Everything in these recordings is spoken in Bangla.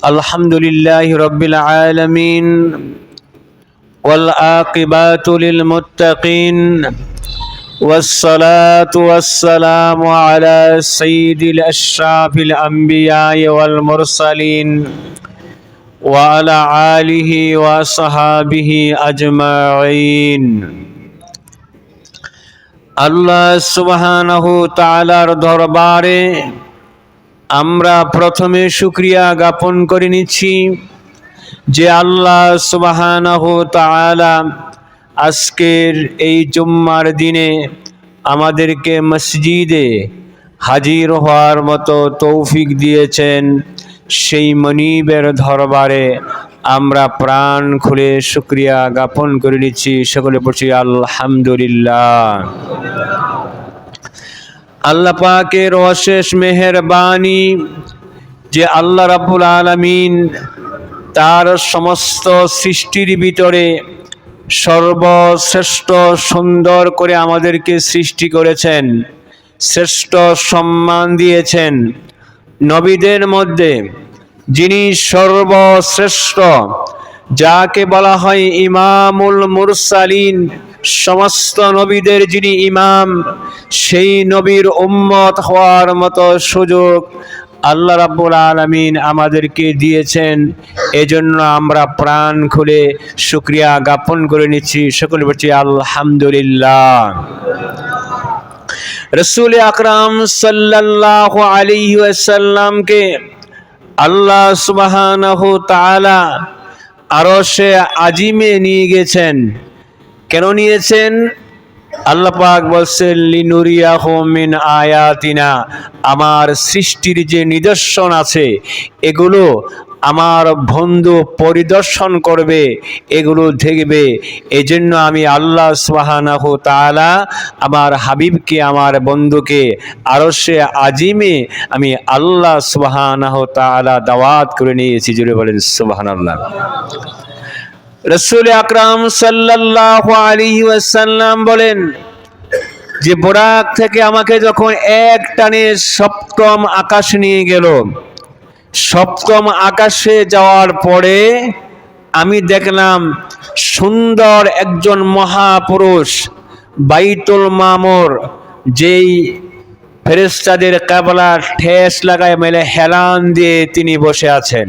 الحمد لله رب العالمين والعاقبات للمتقين والصلاة والسلام على سيد الأشراف الأنبياء والمرسلين وعلى آله وصحابه أجمعين আল্লাহ সুবহানাহু তাআলার দরবারে আমরা প্রথমে শুক্রিয়া জ্ঞাপন করে নিচ্ছি যে আল্লাহ সুবহানাহু তাআলা আজকের এই জুম্মার দিনে আমাদেরকে মসজিদে হাজির হওয়ার মতো তৌফিক দিয়েছেন। সেই মনিবের দরবারে আমরা প্রাণ খুলে শুক্রিয়া জ্ঞাপন করে নিচ্ছি। সকলে পড়ছি আলহামদুলিল্লাহ। আল্লাহ পাকের অশেষ মেহেরবানি যে আল্লাহ রাব্বুল আলামিন তার সমস্ত সৃষ্টির ভিতরে সর্বশ্রেষ্ঠ সুন্দর করে আমাদেরকে সৃষ্টি করেছেন, শ্রেষ্ঠ সম্মান দিয়েছেন। নবীদের মধ্যে যিনি সর্বশ্রেষ্ঠ, যাকে বলা হয় ইমামুল মুরসালিন সমস্ত নবীদের যিনি ইমাম, সেই নবীর উম্মত হওয়ার মতো সুযোগ আল্লাহ রাব্বুল আলামিন আমাদেরকে দিয়েছেন। এজন্য আমরা প্রাণ খুলে শুক্রিয়া জ্ঞাপন করে নিচ্ছি। সকলে বলছি, আলহামদুলিল্লাহ। রসুল আকরাম সাল্লাল্লাহু আলাইহি ওয়াসাল্লামকে আল্লাহ তাআলা আরও সে আজিমে নিয়ে গেছেন। কেন নিয়েছেন? আল্লাহ পাক বলছেন, লিনুরিয়াহু মিন আয়াতিনা। আমার সৃষ্টির যে নিদর্শন আছে, এগুলো আমার বন্ধু পরিদর্শন করবে, এগুলো দেখবে। এজন্য আমি আল্লাহ সুবহানাহু তাআলা আমার হাবিবকে, আমার বন্ধুকে আরও সে আজিমে আমি আল্লাহ সুবহানাহু তাআলা দাওয়াত করে নিয়েছি। জুড়ে বলেন সুবহানাল্লাহ। রসুল আকরাম সাল্লাল্লাহু আলাইহি ওয়াসাল্লাম বলেন, যে বোরাক থেকে আমাকে যখন এক টানে সপ্তম আকাশ নিয়ে গেল, সপ্তম আকাশে যাওয়ার পরে আমি দেখলাম সুন্দর একজন মহাপুরুষ বাইতুল মামুর, যেই ফেরেস্তাদের কাবলা ঠেস লাগায় মেলে হেলান দিয়ে তিনি বসে আছেন।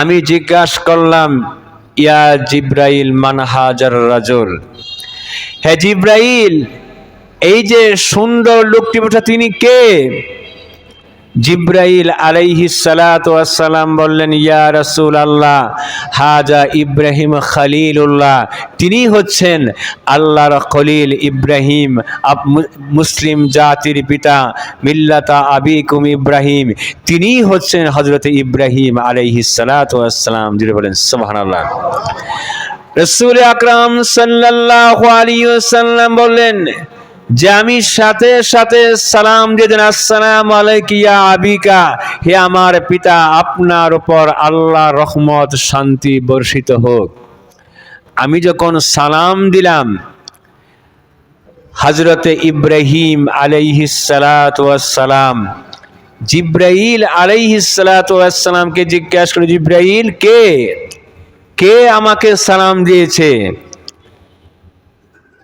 আমি জিজ্ঞাসা করলাম, ইয়া জিব্রাইল মানহাজার রাজুল? হে জিব্রাইল, এই যে সুন্দর লোকটি বসে তিনি কে? জিব্রাইল আলাইহি সালাম বললেন, ইয়া রাসূল আল্লাহ হাজা ইব্রাহিম খলিলুল্লাহ। তিনি হচ্ছেন আল্লাহর খলিল ইব্রাহিম মুসলিম জাতির পিতা, মিল্লাতা আবিকুম ইব্রাহিম। তিনি হচ্ছেন হজরত ইব্রাহিম আলাইহি সালাম যিনি বলেন, সুবহানাল্লাহ। রসুল আকরাম সাল্লাল্লাহু আলাইহি ওয়াসাল্লাম বললেন যে আমি সাথে সাথে সালাম দিয়ে দেন, আসসালাম আলাইকিয়া আবিকা। হে আমার পিতা, আপনার উপর আল্লাহ রহমত, শান্তি বর্ষিত হোক। আমি যখন সালাম দিলাম হজরতে ইব্রাহিম আলাইহিসালাম জিব্রাইল আলাইহিসালামকে জিজ্ঞাসা করে জিব্রাইল, কে? কে আমাকে সালাম দিয়েছে?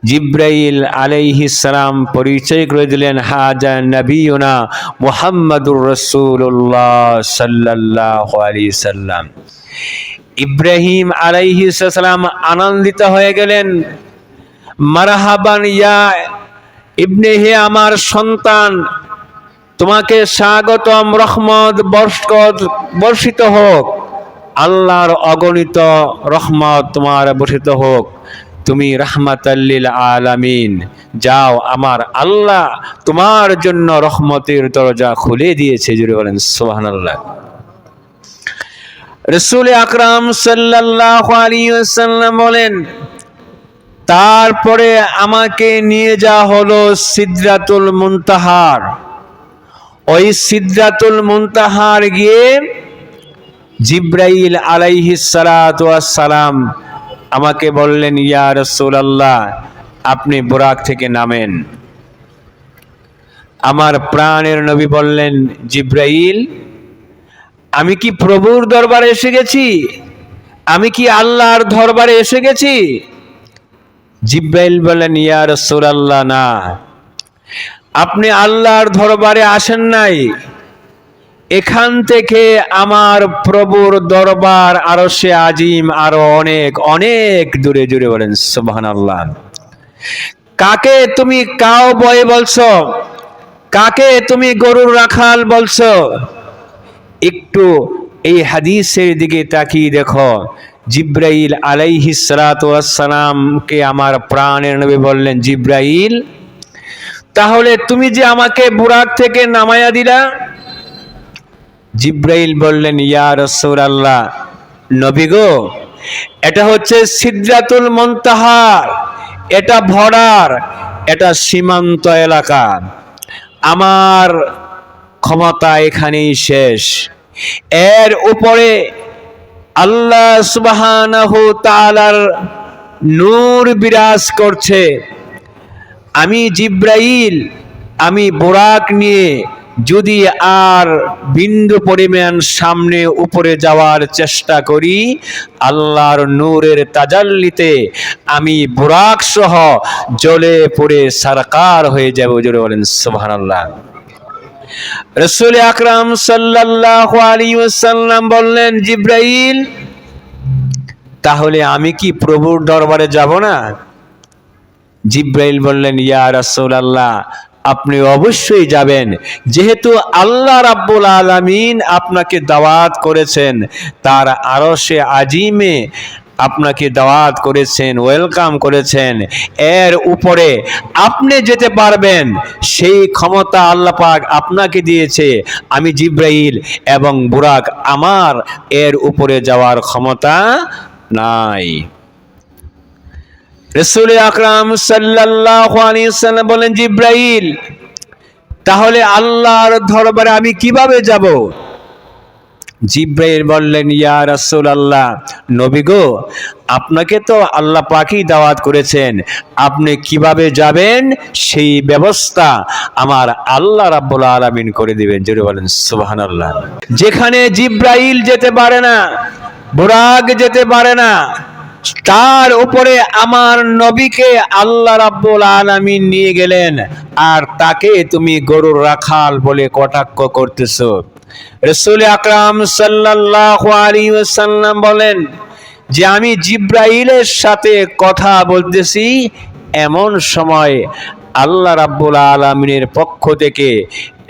জিব্রাইল আলাইহি সালাম পরিচয় করে দিলেন, হাজা নবীনা মুহাম্মাদুর রাসূলুল্লাহ সাল্লাল্লাহু আলাইহি সাল্লাম। ইব্রাহিম আলাইহি সালাম আনন্দিত হয়ে গেলেন, মারহাবান ইয়া ইবনে, হে আমার সন্তান, তোমাকে স্বাগতম, রহমত বর্ষত বর্ষিত হোক। আল্লাহর অগণিত রহমত তোমার বর্ষিত হোক। তুমি রাহমাতাল্লিল আলামিন, যাও আমার আল্লাহ তোমার জন্য রহমতের দরজা খুলে দিয়েছে জুড়ে বলেন, সুবহানাল্লাহ। রসুল আকরাম সাল্লাল্লাহু আলাইহি ওয়াসাল্লাম বলেন, তারপরে আমাকে নিয়ে যাওয়া হলো সিদরাতুল মুনতাহার। ওই সিদরাতুল মুনতাহার গিয়ে জিব্রাইল আলাইহিস সালাম আমাকে বললেন, ইয়া রাসূলুল্লাহ, আপনি বোরাক থেকে নামেন। আমার প্রাণের নবী বললেন, জিব্রাইল, আমি কি প্রভুর দরবারে এসে গেছি? আমি কি আল্লাহর দরবারে এসে গেছি? জিব্রাইল বলেন ইয়া রাসূলুল্লাহ, না। আপনি আল্লাহর দরবারে আসেন নাই। এখান থেকে আমার প্রভুর দরবার আরও সে আজিম আরও অনেক অনেক দূরে, জুড়ে বলেন, সুবহানাল্লাহ। কাকে তুমি কাও বয়ে বলছো? কাকে তুমি গরুর রাখাল বলছো? একটু এই হাদিসের দিকে তাকিয়ে দেখো। জিব্রাইল আলাইহি সালামকে আমার প্রাণের নবী বললেন, জিব্রাইল, তাহলে তুমি যে আমাকে বুরাক থেকে নামায়া দিলা জিব্রাইল বললেন, ইয়া রসুল আল্লাহ নবী গো, এটা হচ্ছে সিদ্রাতুল মন্তাহার, এটা ভরার, এটা সীমান্ত এলাকা। আমার ক্ষমতা এখানেই শেষ। এর উপরে আল্লাহ সুবহানাহু নূর বিরাজ করছে। আমি জিব্রাইল, আমি বোরাক নিয়ে যদি আর বিন্দু পরিমাণ সামনে উপরে যাওয়ার চেষ্টা করি, আল্লাহর নূরের তাজাল্লিতে আমি বোরাক সহ জলে পড়ে সারকার হয়ে যাব। জোরে বলেন, সুবহানাল্লাহ। রসুল আকরাম আলাইহি ওয়াসাল্লাম বললেন, জিব্রাইল, তাহলে আমি কি প্রভুর দরবারে যাব না? জিব্রাইল বললেন, ইয়া রাসূলুল্লাহ আপনি অবশ্যই যাবেন। যেহেতু আল্লাহ রাব্বুল আলামিন আপনাকে দাওয়াত করেছেন, তার আরশে আজিমে আপনাকে দাওয়াত করেছেন, ওয়েলকাম করেছেন। এর উপরে আপনি যেতে পারবেন, সেই ক্ষমতা আল্লাহ পাক আপনাকে দিয়েছে। আমি জিব্রাইল এবং বুরাক আমার এর উপরে যাওয়ার ক্ষমতা নাই। রসুল আকরাম সাল্লাম বলেন, জিব্রাইল, তাহলে আল্লাহর দরবারে আমি কীভাবে যাব? জিব্রাইল বললেন, ইয়া রাসূল আল্লাহ নবী গো, আপনাকে তো আল্লাহ পাখি দাওয়াত করেছেন। আপনি কীভাবে যাবেন? সেই ব্যবস্থা আমার আল্লাহ রাব্বুল আলামিন করে দিবেন। জোরে বলেন সুবাহান আল্লাহ যেখানে জিব্রাইল যেতে পারে না বুরাক যেতে পারে না তার উপরে আমার নবীকে আল্লাহ রাব্বুল আলামিন নিয়ে গেলেন। আর তাকে তুমি গরুর রাখাল বলে কটাক্ষ করতেছ। রসুল আকরাম সাল্লাল্লাহু আলাইহি ওয়াসাল্লাম বলেন, যে আমি জিব্রাইলের সাথে কথা বলতেছি, এমন সময় আল্লাহ রাব্বুল আলামিনের পক্ষ থেকে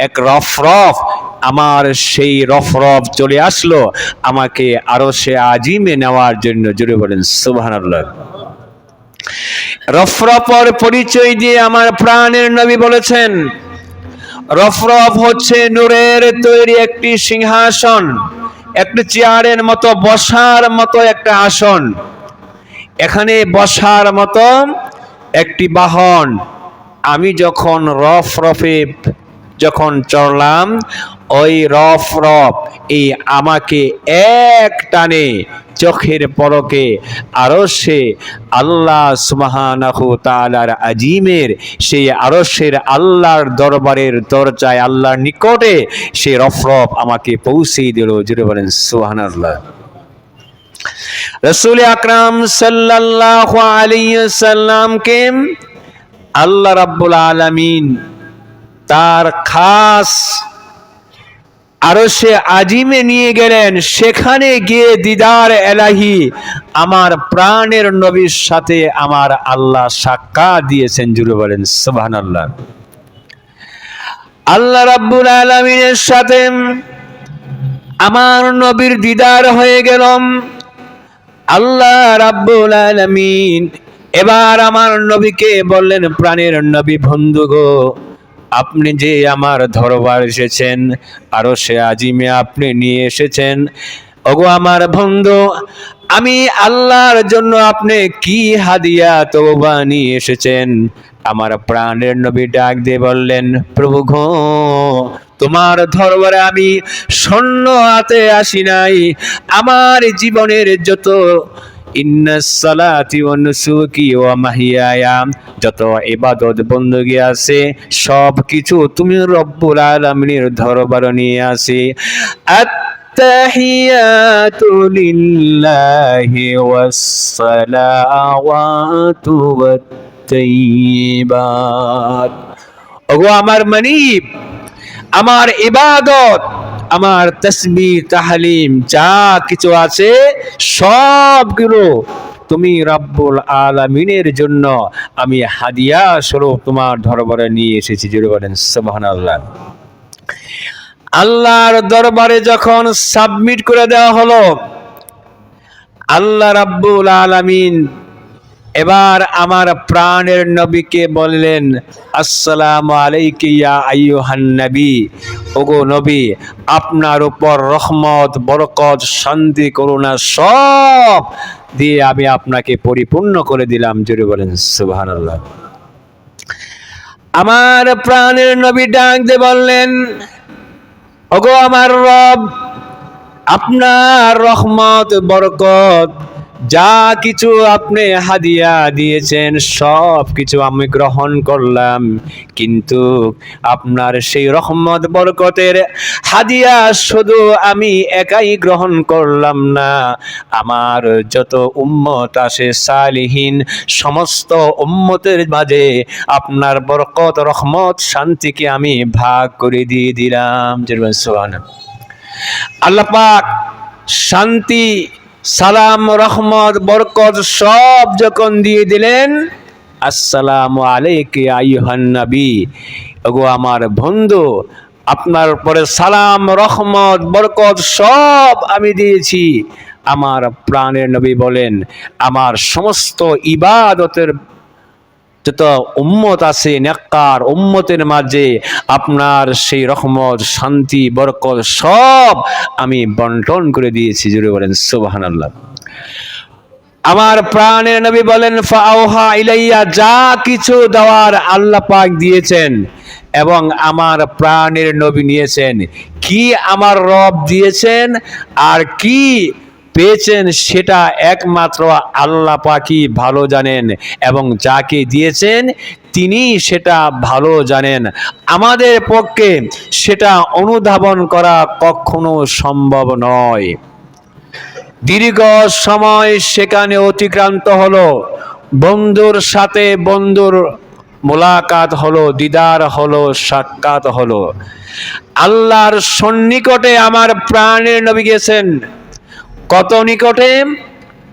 এক রফরফ আমার সেই রফরফ চলে আসলো। আমাকে আরও সে আজিমে নেওয়ার জন্য জুড়ে বলেন, সুবহানাল্লাহ। রফরফর পরিচয় দিয়ে আমার প্রাণের নবী বলেছেন, রফরফ হচ্ছে নূরের তৈরি একটি সিংহাসন, একটি চেয়ারের মতো বসার মতো একটা আসন। এখানে বসার মতো একটি বাহন। আমি যখন রফ রফে যখন চড়লাম ওই রফ রফ, এই আমাকে এক টানে চোখের পরকে আরও সে আল্লাহ সুবহানাহু তাআলার আজিমের, সেই আরশের আল্লাহর দরবারের দরজায় আল্লাহর নিকটে সে রফরফ আমাকে পৌঁছে দিল। জুড়ে বলেন, সুবহানাল্লাহ। রসুল আকরাম আলাইহি সাল্লামকে আল্লাহ রাব্বুল আলামিন তার খাস আরও সে আজিমে নিয়ে গেলেন, সেখানে গিয়ে দিদার এলাহি, আমার প্রাণের নবীর সাথে আমার আল্লাহ সাক্ষাৎ দিয়েছেন, জুড়ে বলেন সুবহান আল্লাহ আল্লাহ রাব্বুল আলমিনের সাথে আমার নবীর দিদার হয়ে গেলাম। আল্লাহ রাব্বুল আলামিন এবার আমার নবীকে বললেন, প্রাণের নবী বন্ধু গো আপনি যে আমার ধরবার এসেছেন, আরও সে আজিমে আপনি নিয়ে এসেছেন। ওগো আমার বন্ধু, আমি আল্লাহর জন্য আপনি কি হাদিয়া তওবা নিয়ে এসেছেন? আমার প্রাণের নবী ডাক দিয়ে বললেন, প্রভু গো, তোমার ধরবারে আমি স্বর্ণ হাতে আসি নাই। আমার জীবনের যত যত ইবাদত বন্দুকি আছে সব কিছু তুমি রব্বুল আলমিনের ধরবার নিয়ে আসি। التحيات لله والصلوات والطيبات ওগো আমার মনিব, আমার ইবাদত আমার তসবি তাহলিম, যা কিছু আছে সবগুলো তুমি রব্বুল আলামিনের জন্য আমি হাদিয়া স্বরূপ তোমার দরবারে নিয়ে এসেছি জুড়ে বলেন সোহান আল্লাহ আল্লাহর দরবারে যখন সাবমিট করে দেওয়া হলো, আল্লাহ রাব্বুল আলামিন এবার আমার প্রাণের নবীকে বললেন, আসসালামু আলাইকা ইয়া আইয়ুহান নবী। ওগো নবী, আপনার উপর রহমত, বরকত, শান্তি, করুণা সব দিয়ে আমি আপনাকে পরিপূর্ণ করে দিলাম। জোরে বলেন, সুবহানাল্লাহ। আমার প্রাণের নবী ডাক দিয়ে বললেন, ওগো আমার রব, আপনার রহমত, বরকত যা কিছু আপনি হাদিয়া দিয়েছেন, সব কিছু আমি গ্রহণ করলাম। কিন্তু আপনার সেই রহমত, বরকতের হাদিয়া শুধু আমি একাই গ্রহণ করলাম না। আমার যত উম্মত আসে সালিহীন, সমস্ত উম্মতের মাঝে আপনার বরকত, রহমত, শান্তিকে আমি ভাগ করে দিয়ে দিলাম। সুবহানাল্লাহ। আল্লাহ পাক শান্তি সালাম, রহমত, বরকত সব যখন দিয়ে দিলেন, আসসালাম আলাইকে আইহান নবী। ওগো আমার বন্ধু, আপনার পরে সালাম, রহমত, বরকত সব আমি দিয়েছি। আমার প্রাণের নবী বলেন, আমার সমস্ত ইবাদতের যত উম্মত আছে, নেককার উম্মতের মাঝে আপনার সেই রহমত, শান্তি, বরকত সব আমি বন্টন করে দিয়েছি জুড়ে বলেন সুবাহান আল্লাহ আমার প্রাণের নবী বলেন, ফাওহা ইলাইয়া, যা কিছু দেওয়ার আল্লাহ পাক দিয়েছেন এবং আমার প্রাণের নবী নিয়েছেন। কি আমার রব দিয়েছেন আর কি পেয়েছেন সেটা একমাত্র আল্লাহ পাকি ভালো জানেন এবং যাকে দিয়েছেন তিনি সেটা ভালো জানেন। আমাদের পক্ষে সেটা অনুধাবন করা কখনো সম্ভব নয়। দীর্ঘ সময় সেখানে অতিক্রান্ত হলো, বন্ধুর সাথে বন্ধুর মোলাকাত হলো, দিদার হলো, সাক্ষাৎ হলো। আল্লাহর সন্নিকটে আমার প্রাণের নবী গেছেন কত নিকটে?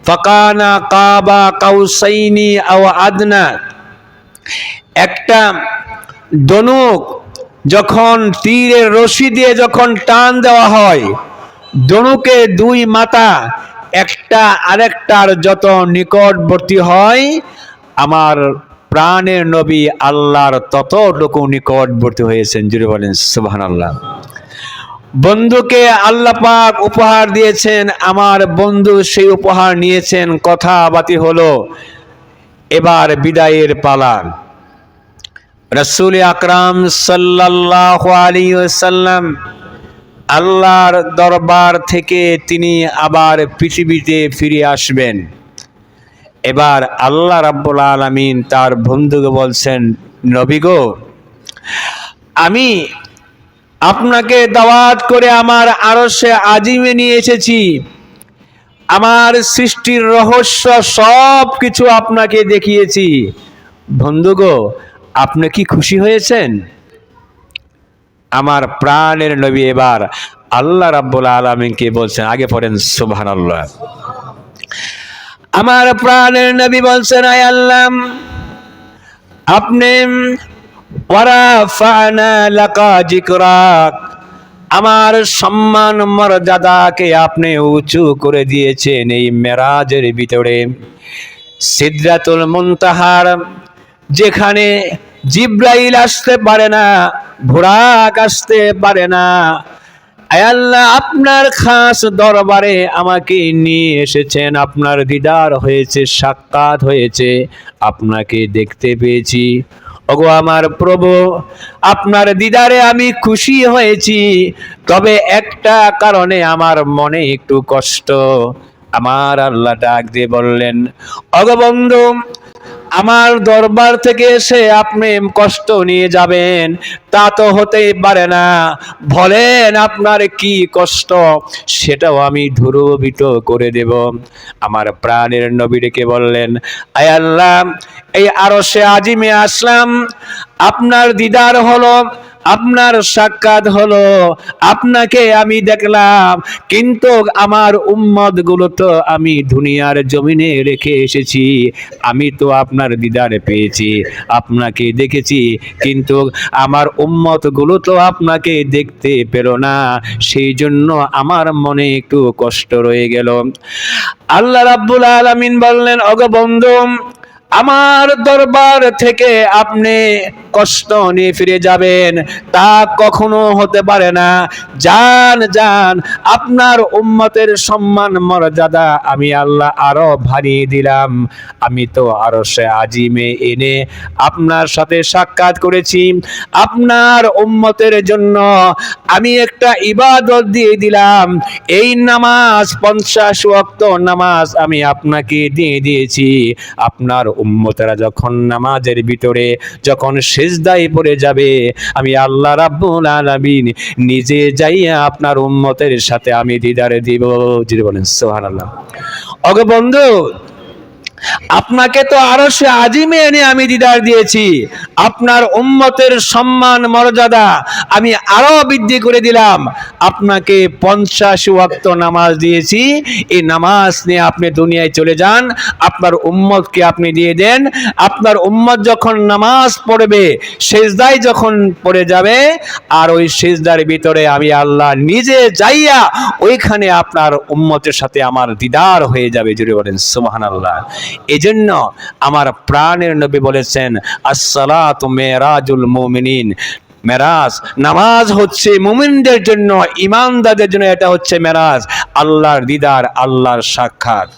ফাকানা কাবা কাউসাইনি আও আদনা। একটা দনুক যখন তীরের রশি দিয়ে যখন টান দেওয়া হয়, দনুকে দুই মাথা, একটা আরেকটার যত নিকটবর্তী হয়, আমার প্রাণের নবী আল্লাহর ততটুকু নিকটবর্তী হয়েছেন। জুড়ে বলেন সুবাহান আল্লাহ বন্ধুকে আল্লাহ পাক উপহার দিয়েছেন, আমার বন্ধু সেই উপহার নিয়েছেন কথাবাতি হলো। এবার বিদায়ের পালা। রসুল আকরাম সাল্লাহ আলী সাল্লাম আল্লাহর দরবার থেকে তিনি আবার পৃথিবীতে ফিরে আসবেন। এবার আল্লাহ রাব্বুল আলমিন তার বন্ধুকে বলছেন, নবী গো, আমি আপনাকে দাওয়াত করে আমার আরশে আজিমে নিয়ে এসেছি। আমার সৃষ্টির রহস্য সব কিছু আপনাকে দেখিয়েছি। বন্ধুগো আপনি কি খুশি হয়েছেন? আমার প্রাণের নবী এবার আল্লাহ রাব্বুল আলমিনকে বলছেন, আগে পড়েন সুবহান আমার প্রাণের নবী বলছেন, আয় আল্লাহ, আপনি আমার সম্মান মর্যাদাকে আপনি উঁচু করে দিয়েছেন এই মেরাজের ভিতরে। সিদ্রাতুল মুনতাহার, যেখানে জিব্রাইল আসতে পারে না, ভোরাক আসতে পারে না। আল্লাহ, আপনার খাস দরবারে আমাকে নিয়ে এসেছেন, আপনার দিদার হয়েছে, সাক্ষাৎ হয়েছে, আপনাকে দেখতে পেয়েছি। ওগো আমার প্রভু, আপনার দিদারে আমি খুশি হয়েছি। তবে একটা কারণে আমার মনে একটু কষ্ট। আমার আল্লাহ ডাক দিয়ে বললেন অগবন্ধু আমার দরবার থেকে এসে আপনি কষ্ট নিয়ে যাবেন। তা তো হতেই পারে না। বলেন আপনার কি কষ্ট? সেটাও আমি ধুরুবিত করে দেব। আমার প্রাণের নবী ডেকে বললেন, আয় আল্লাহ, এই আরও সে আজিমে আসলাম। আপনার দিদার হলো আপনার সাক্ষাৎ হলো, আপনাকে আমি দেখলাম, কিন্তু আমার উম্মতগুলো তো আমি দুনিয়ার জমিনে রেখে এসেছি, আমি তো আপনার দিদারে পেয়েছি, আপনাকে দেখেছি, কিন্তু আমার উম্মতগুলো তো আপনাকে দেখতে পেল না, সেই জন্য আমার মনে একটু কষ্ট রয়ে গেল। আল্লাহ রাব্বুল আলামিন বললেন অগবন্ধু আমার দরবার থেকে আপনি কষ্ট নিয়ে ফিরে যাবেন। তা কখনো হতে পারে না। যান যান আপনার উম্মতের সম্মান, মর্যাদা আমি আল্লাহ আরও ভারিয়ে দিলাম। আমি তো আরও সে আজিমে এনে আপনার সাথে সাক্ষাৎ করেছি। আপনার উম্মতের জন্য আমি একটা ইবাদত দিয়ে দিলাম। এই নামাজ, পঞ্চাশ ওয়াক্ত নামাজ আমি আপনাকে দিয়ে দিয়েছি। আপনার উম্মতেরা যখন নামাজের ভিতরে যখন সেজদায় পড়ে যাবে, আমি আল্লাহ রাব্বুল আলামিন নিজে যাইয়া আপনার উম্মতের সাথে আমি দিদারে দিব। যদি বলেন সুবহানাল্লাহ। অগ বন্ধু আপনাকে তো আরও সে আজিমে এনে আমি দিদার দিয়েছি। আপনার উম্মতের সম্মান, মর্যাদা আমি আরও বৃদ্ধি করে দিলাম। আপনাকে পঞ্চাশ ওয়াক্ত নামাজ দিয়েছি। এই নামাজ নিয়ে আপনি দুনিয়ায় চলে যান। আপনার উম্মতকে আপনি দিয়ে দেন। আপনার উম্মত যখন নামাজ পড়বে, সেজদায় যখন পড়ে যাবে, আর ওই সেজদার ভিতরে আমি আল্লাহ নিজে যাইয়া ওইখানে আপনার উম্মতের সাথে আমার দিদার হয়ে যাবে। জুড়ে বলেন, সুবহানাল্লাহ। এজন্য আমার প্রাণের নবী বলেছেন, আসসালাত মেরাজুল মুমিনিন। মেরাজ, নামাজ হচ্ছে মুমিনদের জন্য, ইমানদারদের জন্য এটা হচ্ছে মেরাজ, আল্লাহর দিদার, আল্লাহর সাক্ষাৎ।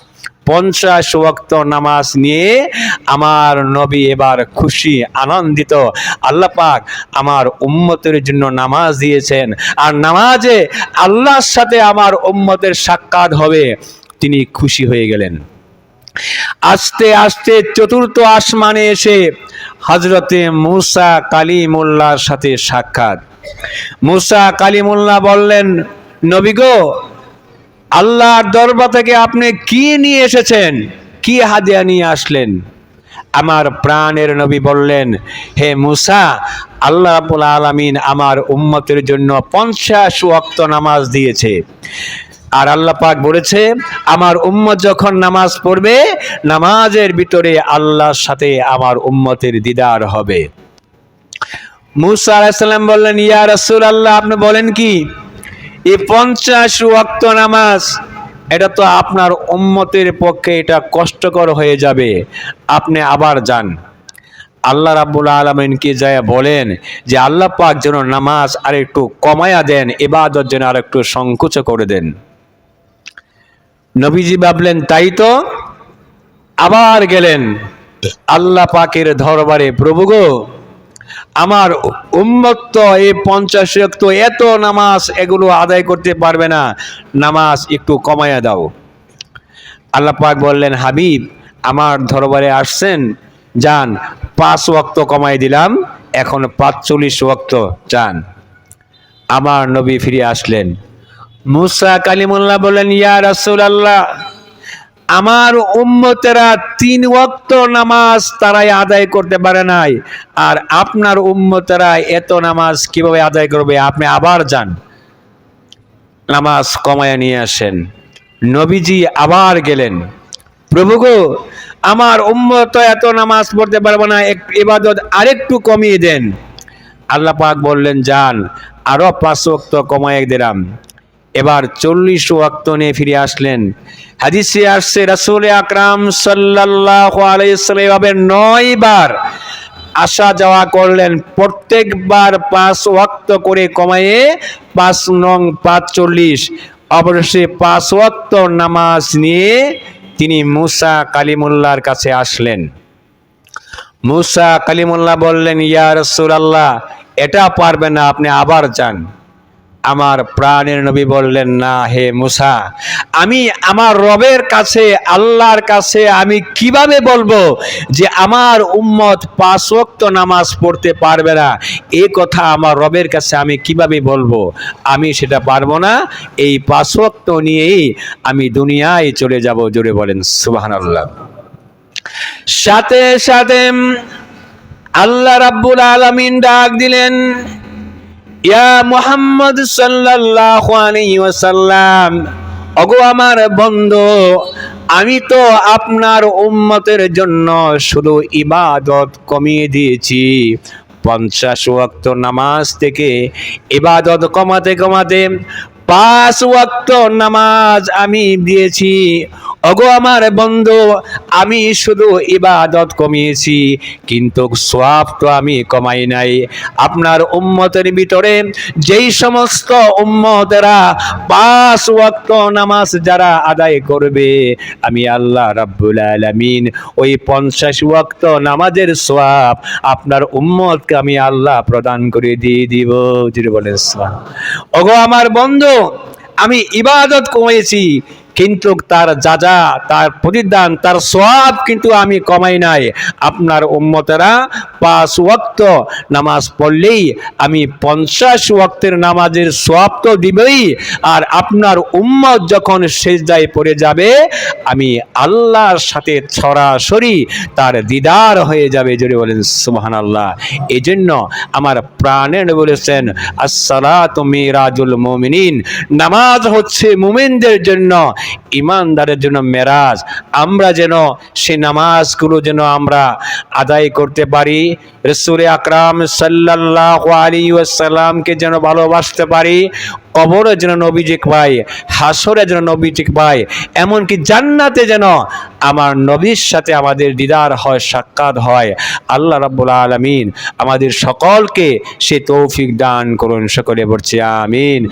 পঞ্চাশ ওয়াক্ত নামাজ নিয়ে আমার নবী এবার খুশি, আনন্দিত। আল্লাহ পাক আমার উম্মতের জন্য নামাজ দিয়েছেন। আর নামাজে আল্লাহর সাথে আমার উম্মতের সাক্ষাৎ হবে। তিনি খুশি হয়ে গেলেন। আস্তে আস্তে চতুর্থ আসমানে এসে হজরতে মুসা কালিমুল্লার সাথে সাক্ষাৎ। মুসা কালিমুল্লাহ বললেন, নবী গো, আল্লাহর দরবার থেকে আপনি কি নিয়ে এসেছেন? কি হাদিয়া নিয়ে আসলেন? আমার প্রাণের নবী বললেন, হে মুসা, আল্লাহ রাবুল আলমিন আমার উম্মতের জন্য পঞ্চাশ ওয়াক্ত নামাজ দিয়েছে। আর আল্লাহ পাক বলেছে, আমার উম্মত যখন নামাজ পড়বে, নামাজের ভিতরে আল্লাহর সাথে আমার উম্মতের দিদার হবে। মুসা আলাইসাল্লাম বললেন, ইয়া রাসূল আল্লাহ আপনি বলেন কি? এই পঞ্চাশ ওয়াক্ত নামাজ, এটা তো আপনার উম্মতের পক্ষে এটা কষ্টকর হয়ে যাবে। আপনি আবার যান। আল্লাহ রাব্বুল আলমিনকে যায় বলেন যে, আল্লাহ পাক যেন নামাজ আর একটু কমায়া দেন এবাদত যেন আর একটু সংকুচ করে দেন। নবীজি ভাবলেন, তাই তো? আবার গেলেন আল্লাহ পাকের দরবারে, প্রভু গো, আমার উম্মত তো এই পঞ্চাশ তো এত নামাজ এগুলো আদায় করতে পারবে না। নামাজ একটু কমায়া দাও। আল্লাহ পাক বললেন, হাবিব, আমার দরবারে আসছেন, যান, পাঁচ ওয়াক্ত কমাই দিলাম, এখন পাঁচচল্লিশ ওয়াক্ত যান আমার নবী ফিরে আসলেন। মুসা কালিমুল্লাহ বললেন ইয়া রাসূল আল্লাহ আমার উম্মতেরা তিন ওয়াক্ত নামাজ তারাই আদায় করতে পারে নাই। আর আপনার উম্মতেরা এত নামাজ কীভাবে আদায় করবে? আপনি আবার যান। নামাজ কমায় নিয়ে আসেন। নবীজি আবার গেলেন। প্রভু গো, আমার উম্মত এত নামাজ পড়তে পারব না এক- ইবাদত আরেকটু কমিয়ে দেন। আল্লাহ পাক বললেন, যান, আরও পাঁচ ওয়াক্ত কমায় দিলাম। এবার চল্লিশ ওয়াক্ত নিয়ে ফিরে আসলেন। হাদিসে আসছে, রাসূল আকরাম সাল্লাল্লাহু আলাইহি সাল্লাম নয় বার আসা যাওয়া করলেন। প্রত্যেকবার পাঁচ ওয়াক্ত করে কমায়ে পাঁচ নং পাঁচচল্লিশ অবশ্যই পাঁচ ওয়াক্ত নামাজ নিয়ে তিনি মুসা কালিমুল্লাহর কাছে আসলেন। মুসা কালিমুল্লাহ বললেন, ইয়া রসুল রাসূলুল্লাহ, এটা পারবে না, আপনি আবার যান। আমার প্রাণের নবী বললেন, না, হে মুসা, আমি আমার রবের কাছে, আল্লাহর কাছে আমি কীভাবে বলব যে আমার উম্মত পাঁচ ওয়াক্ত নামাজ পড়তে পারবে না? এ কথা আমার রবের কাছে আমি কীভাবে বলব? আমি সেটা পারব না। এই পাঁচ ওয়াক্ত নিয়েই আমি দুনিয়ায় চলে যাব। জোরে বলেন, সুবহানাল্লাহ। সাথে সাথে আল্লাহ রাব্বুল আলামিন ডাক দিলেন ইয়া মুহাম্মদ সাল্লাল্লাহু আলাইহি ওয়াসাল্লাম, ওগো আমার বন্ধু, আমি তো আপনার উম্মতের জন্য শুধু ইবাদত কমিয়ে দিয়েছি। পঞ্চাশ ওয়াক্ত নামাজ থেকে, ইবাদত কমাতে কমাতে পাঁচ ওয়াক্ত নামাজ আমি দিয়েছি। ওগো আমার বন্ধু, আমি শুধু ইবাদত কমিয়েছি, কিন্তু সোয়াব তো আমি কমাই নাই। আপনার উম্মতের ভিতরে যেই সমস্ত উম্মতেরা পাঁচ ওয়াক্ত নামাজ যারা আদায় করবে, আমি আল্লাহ রাব্বুল আলামিন ওই পঞ্চাশ ওয়াক্ত নামাজের সোয়াব আপনার উম্মতকে আমি আল্লাহ প্রদান করে দিয়ে দিব। যদি বলেন ওগো আমার বন্ধু, আমি ইবাদত কমেছি কিন্তু তার যা যা তার প্রতিদান, তার সব কিন্তু আমি কমাই নাই। আপনার উম্মতেরা পাঁচ ওয়াক্ত নামাজ পড়লেই আমি পঞ্চাশ ওয়াক্তের নামাজের সব তো দিবই। আর আপনার উম্মত যখন সেজদায় পড়ে যাবে, আমি আল্লাহর সাথে সরাসরি তার দিদার হয়ে যাবে। জোরে বলেন সুবহান আল্লাহ এই জন্য আমার প্রাণের বলেছেন, আসসালাত মিরাজুল মুমিনিন। নামাজ হচ্ছে মুমিনদের জন্য ইমানদারের জন্য মেরাজ। আমরা যেন সে নামাজগুলো যেন আমরা আদায় করতে পারি, রসুল আকরাম সাল্লাহ আলী যেন ভালোবাসতে পারি, কবরে যেন নবীজিক পাই হাসরে যেন নবীজিক পাই এমনকি জান্নাতে যেন আমার নবীর সাথে আমাদের দিদার হয়, সাক্ষাৎ হয়। আল্লাহ রাব্বুল আলামিন আমাদের সকলকে সে তৌফিক দান করুন। সকলে বলছে, আমিন।